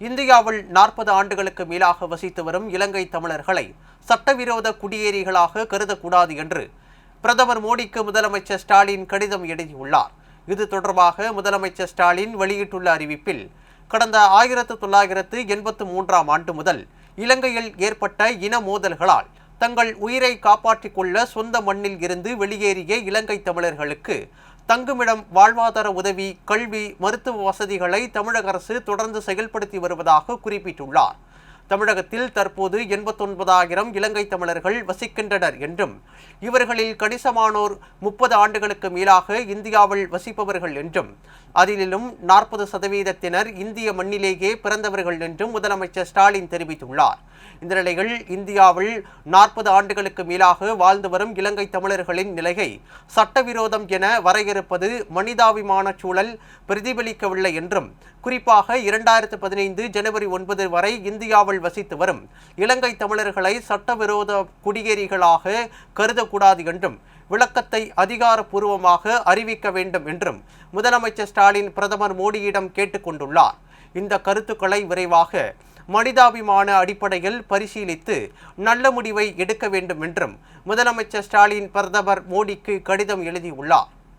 இந்தியாவில் நாற்பது ஆண்டுகளுக்கு மேலாக வசித்து வரும் இலங்கை தமிழர்களை சட்டவிரோத குடியேறிகளாக கருதக்கூடாது என்று பிரதமர் மோடிக்கு முதலமைச்சர் ஸ்டாலின் கடிதம் எழுதியுள்ளார். இது தொடர்பாக முதலமைச்சர் ஸ்டாலின் வெளியிட்டுள்ள அறிவிப்பில் கடந்த ஆயிரத்து தொள்ளாயிரத்து எண்பத்து மூன்றாம் ஆண்டு முதல் இலங்கையில் ஏற்பட்ட இன மோதல்களால் தங்கள் உயிரை காப்பாற்றிக் கொள்ள சொந்த மண்ணில் இருந்து வெளியேறிய இலங்கை தமிழர்களுக்கு தங்குமிடம் வாழ்வாதார உதவி கல்வி மருத்துவ வசதிகளை தமிழக அரசு தொடர்ந்து செயல்படுத்தி வருவதாக குறிப்பிட்டுள்ளார். தமிழகத்தில் தற்போது எண்பத்தொன்பதாயிரம் இலங்கை தமிழர்கள் வசிக்கின்றனர் என்றும் இவர்களில் கணிசமானோர் முப்பது ஆண்டுகளுக்கு மேலாக இந்தியாவில் வசிப்பவர்கள் என்றும் அதிலும் நாற்பது சதவீதத்தினர் இந்திய மண்ணிலேயே பிறந்தவர்கள் என்றும் முதலமைச்சர் ஸ்டாலின் தெரிவித்துள்ளார். இந்த நிலையில் இந்தியாவில் நாற்பது ஆண்டுகளுக்கு மேலாக வாழ்ந்து வரும் இலங்கை தமிழர்களின் நிலையை சட்டவிரோதம் என வரையறுப்பது மனிதாபிமான சூழல் பிரதிபலிக்கவில்லை என்றும் குறிப்பாக இரண்டாயிரத்து பதினைந்து ஜனவரி ஒன்பது வரை இந்தியாவில் வசித்து வரும் இலங்கை தமிழர்களை சட்டவிரோத குடியேறிகளாக கருதக்கூடாது என்றும் விளக்கத்தை அதிகாரப்பூர்வமாக அறிவிக்க வேண்டும் என்றும் முதலமைச்சர் ஸ்டாலின் பிரதமர் மோடியிடம் கேட்டுக்கொண்டுள்ளார் இந்த கருத்துக்களை விரைவாக மனிதாபிமான அடிப்படையில் பரிசீலித்து நல்ல முடிவை எடுக்க வேண்டும் என்றும் முதலமைச்சர் ஸ்டாலின் பிரதமர் மோடிக்கு கடிதம் எழுதியுள்ளார்.